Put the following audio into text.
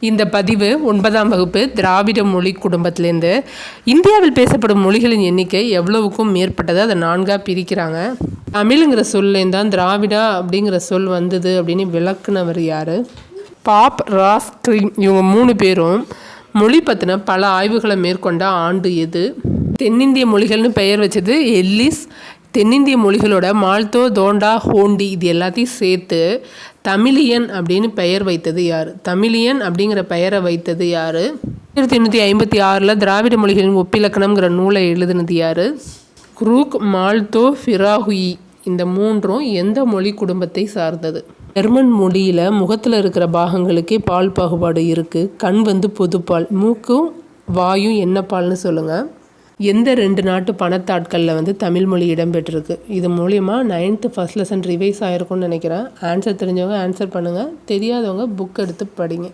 இந்த பதிவு ஒன்பதாம் வகுப்பு திராவிட மொழி குடும்பத்திலேருந்து இந்தியாவில் பேசப்படும் மொழிகளின் எண்ணிக்கை எவ்வளவுக்கும் மேற்பட்டது? அதை நான்காக பிரிக்கிறாங்க. தமிழுங்கிற சொல்லேருந்து தான் திராவிடா அப்படிங்கிற சொல் வந்தது அப்படின்னு விளக்குனவர் யார்? பாப் ராஸ் கிரீம் இவங்க மூணு பேரும் மொழி பற்றின பல ஆய்வுகளை மேற்கொண்ட ஆண்டு எது? தென்னிந்திய மொழிகள்னு பெயர் வச்சது எல்லிஸ் தென்னிந்திய மொழிகளோட மால்தோ தோண்டா ஹோண்டி இது எல்லாத்தையும் சேர்த்து தமிழியன் அப்படின்னு பெயர் வைத்தது யார்? தமிழியன் அப்படிங்கிற பெயரை வைத்தது யார்? ஆயிரத்தி எண்ணூற்றி ஐம்பத்தி ஆறில் திராவிட மொழிகளின் ஒப்பிலக்கணம்ங்கிற நூலை எழுதினது யார்? குரூக் மால்தோ ஃபிராகுயி இந்த மூன்றும் எந்த மொழி குடும்பத்தை சார்ந்தது? ஜெர்மன் மொழியில் முகத்தில் இருக்கிற பாகங்களுக்கே பால் பாகுபாடு இருக்குது கண் வந்து பொதுப்பால். மூக்கும் வாயும் என்ன பால்னு சொல்லுங்கள் எந்த ரெண்டு நாட்டு பணத்தாட்களில் வந்து தமிழ் மொழி இடம்பெற்றிருக்கு? இது மூலிமா நைன்த்து ஃபஸ்ட் லெசன் ரிவைஸ் ஆகிருக்கும்னு நினைக்கிறேன். ஆன்சர் தெரிஞ்சவங்க ஆன்சர் பண்ணுங்கள் தெரியாதவங்க புக் எடுத்து படிங்க.